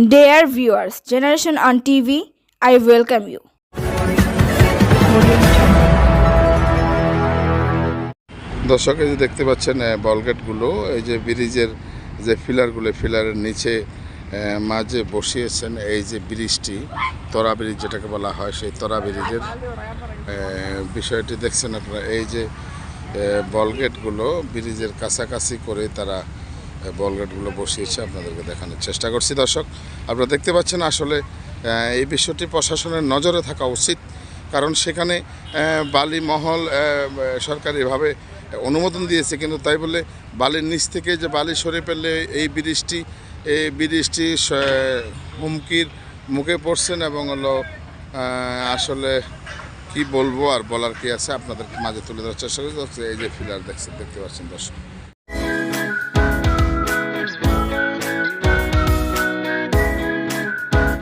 Dear viewers, Generation on TV, I welcome you. দর্শক এই যে দেখতে পাচ্ছেন বলগেটগুলো এই যে ব্রিজের যে ফিলারগুলো ফিলারের নিচে মাঝে বসিয়েছেন এই যে ব্রিজটি তরা ব্রিজ যেটাকে বলা হয় সেই তরা ব্রিজের বিষয়টি দেখছেন আপনারা এই যে বলগেটগুলো ব্রিজের কাছাকাছি করে তারা বলগেটগুলো বসিয়েছে, আপনাদেরকে দেখানোর চেষ্টা করছি। দর্শক, আপনারা দেখতে পাচ্ছেন আসলে এই বিষয়টি প্রশাসনের নজরে থাকা উচিত, কারণ সেখানে বালি মহল সরকারিভাবে অনুমোদন দিয়েছে, কিন্তু তাই বলে বালির নিচ থেকে যে বালি সরে পেলে এই ব্রিজটি এই ব্রিজটি হুমকির মুখে পড়ছেন এবং হলো আসলে কি বলব আর বলার কি আছে আপনাদের মাঝে তুলে ধরার চেষ্টা করছি। এই যে ফিলার দেখছেন, দেখতে পাচ্ছেন দর্শক।